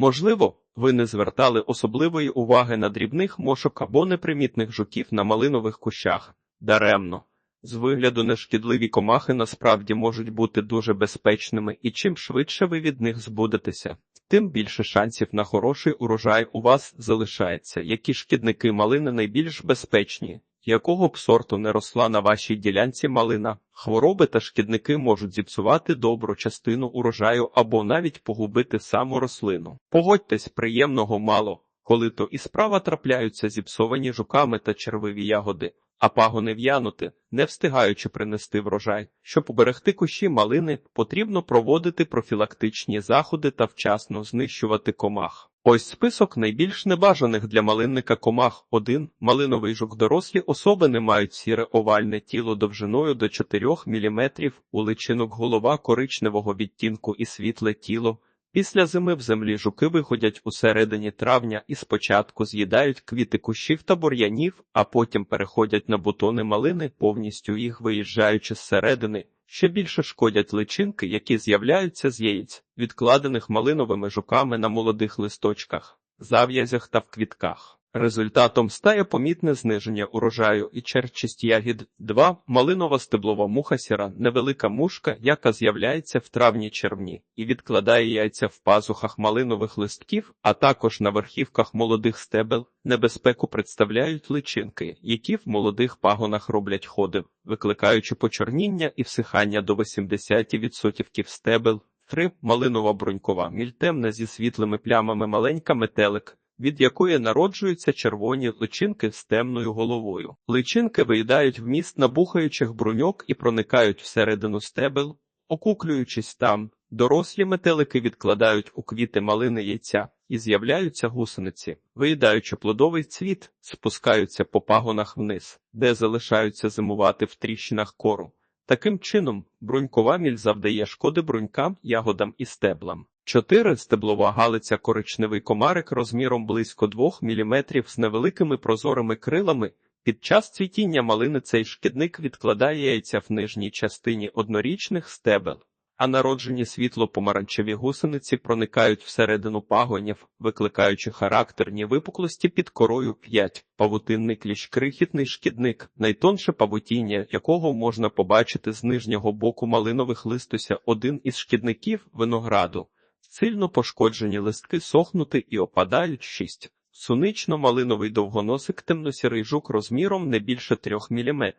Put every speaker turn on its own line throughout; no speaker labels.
Можливо, ви не звертали особливої уваги на дрібних мошок або непримітних жуків на малинових кущах. Даремно. З вигляду нешкідливі комахи насправді можуть бути дуже безпечними, і чим швидше ви від них збудетеся, тим більше шансів на хороший урожай у вас залишається. Які шкідники малини найбільш безпечні? Якого б сорту не росла на вашій ділянці малина, хвороби та шкідники можуть зіпсувати добру частину урожаю або навіть погубити саму рослину. Погодьтесь, приємного мало, коли то і справа трапляються зіпсовані жуками та червиві ягоди, а пагони в'янути, не встигаючи принести врожай. Щоб уберегти кущі малини, потрібно проводити профілактичні заходи та вчасно знищувати комах. Ось список найбільш небажаних для малинника комах. 1. Малиновий жук дорослі особи не мають сіре овальне тіло довжиною до 4 мм, у личинок голова коричневого відтінку і світле тіло. Після зими в землі жуки виходять у середині травня і спочатку з'їдають квіти кущів та бур'янів, а потім переходять на бутони малини, повністю їх виїжджаючи зсередини. Ще більше шкодять личинки, які з'являються з яєць, відкладених малиновими жуками на молодих листочках, зав'язях та в квітках. Результатом стає помітне зниження урожаю і черчість ягід. 2. Малинова стеблова муха сіра – невелика мушка, яка з'являється в травні-червні і відкладає яйця в пазухах малинових листків, а також на верхівках молодих стебел. Небезпеку представляють личинки, які в молодих пагонах роблять ходи, викликаючи почорніння і всихання до 80% стебел. 3. Малинова брунькова міль темна зі світлими плямами маленька метелик від якої народжуються червоні личинки з темною головою. Личинки виїдають вміст набухаючих бруньок і проникають всередину стебел, окуклюючись там. Дорослі метелики відкладають у квіти малини яйця і з'являються гусениці, виїдаючи плодовий цвіт, спускаються по пагонах вниз, де залишаються зимувати в тріщинах кору. Таким чином, брунькова міль завдає шкоди брунькам, ягодам і стеблам. 4. Стеблова галиця коричневий комарик розміром близько 2 мм з невеликими прозорими крилами. Під час цвітіння малини цей шкідник відкладає яйця в нижній частині однорічних стебел, а народжені світло-помаранчеві гусениці проникають всередину пагонів, викликаючи характерні випуклості під корою 5. Павутинний кліщ крихітний шкідник, найтонше павутіння, якого можна побачити з нижнього боку малинових листуся один із шкідників винограду. Сильно пошкоджені листки сохнути і опадають 6. Сунично-малиновий довгоносик темносірий жук розміром не більше 3 мм.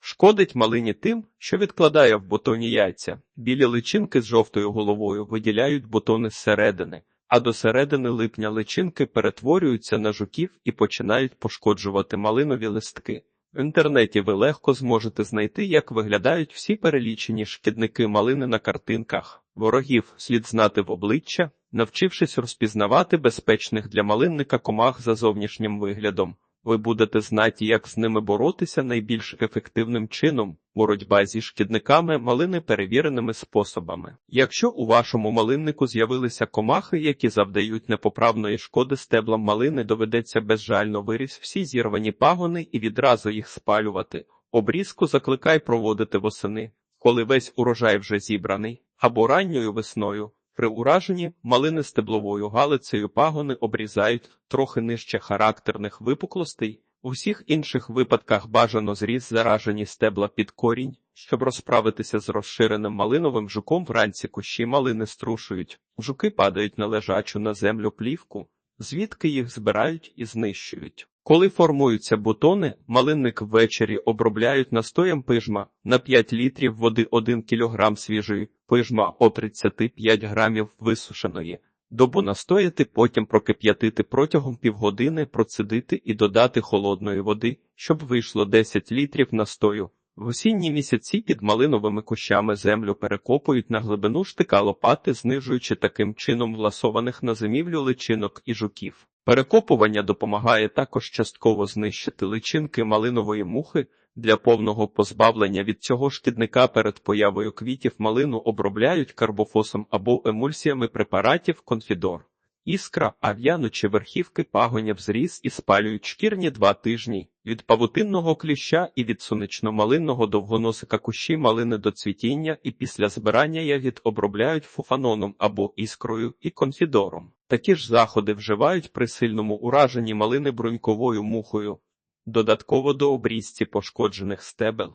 Шкодить малині тим, що відкладає в бутоні яйця. Білі личинки з жовтою головою виділяють бутони зсередини, а до середини липня личинки перетворюються на жуків і починають пошкоджувати малинові листки. В інтернеті ви легко зможете знайти, як виглядають всі перелічені шкідники малини на картинках. Ворогів слід знати в обличчя, навчившись розпізнавати безпечних для малинника комах за зовнішнім виглядом. Ви будете знати, як з ними боротися найбільш ефективним чином, боротьба зі шкідниками малини перевіреними способами. Якщо у вашому малиннику з'явилися комахи, які завдають непоправної шкоди стеблам малини, доведеться безжально виріс всі зірвані пагони і відразу їх спалювати. Обрізку закликай проводити восени, коли весь урожай вже зібраний, або ранньою весною. При ураженні малини стебловою галицею пагони обрізають трохи нижче характерних випуклостей. У всіх інших випадках бажано зріз заражені стебла під корінь, щоб розправитися з розширеним малиновим жуком вранці кущі малини струшують. Жуки падають на лежачу на землю плівку, звідки їх збирають і знищують. Коли формуються бутони, малинник ввечері обробляють настоєм пижма на 5 літрів води 1 кг свіжої, пижма о 35 грамів висушеної. Добу настояти, потім прокип'ятити протягом півгодини, процедити і додати холодної води, щоб вийшло 10 літрів настою. В осінні місяці під малиновими кущами землю перекопують на глибину штика лопати, знижуючи таким чином власованих на зимівлю личинок і жуків. Перекопування допомагає також частково знищити личинки малинової мухи. Для повного позбавлення від цього шкідника перед появою квітів малину обробляють карбофосом або емульсіями препаратів конфідор. Іскра, а в'янучі верхівки пагонів зріс і спалюють шкірні два тижні. Від павутинного кліща і від сонечно-малинного довгоносика кущі малини до цвітіння і після збирання ягід обробляють фуфаноном або іскрою і конфідором. Такі ж заходи вживають при сильному ураженні малини бруньковою мухою. Додатково до обрізці пошкоджених стебел.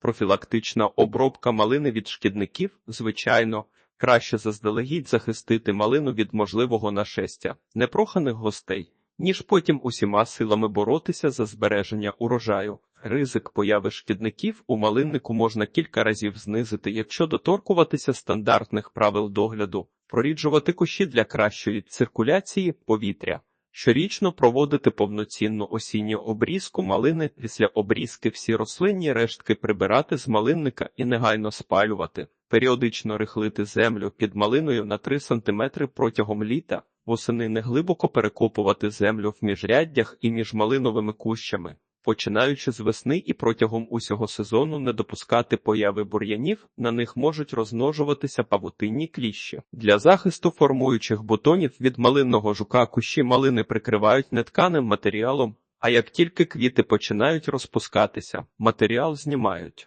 Профілактична обробка малини від шкідників, звичайно, краще заздалегідь захистити малину від можливого нашестя непроханих гостей, ніж потім усіма силами боротися за збереження урожаю. Ризик появи шкідників у малиннику можна кілька разів знизити, якщо доторкуватися стандартних правил догляду, проріджувати кущі для кращої циркуляції повітря. Щорічно проводити повноцінну осінню обрізку малини після обрізки всі рослинні рештки прибирати з малинника і негайно спалювати, періодично рихлити землю під малиною на 3 см протягом літа, восени неглибоко перекопувати землю в міжряддях і між малиновими кущами. Починаючи з весни і протягом усього сезону не допускати появи бур'янів, на них можуть розмножуватися павутинні кліщі. Для захисту формуючих бутонів від малинного жука кущі малини прикривають нетканим матеріалом, а як тільки квіти починають розпускатися, матеріал знімають.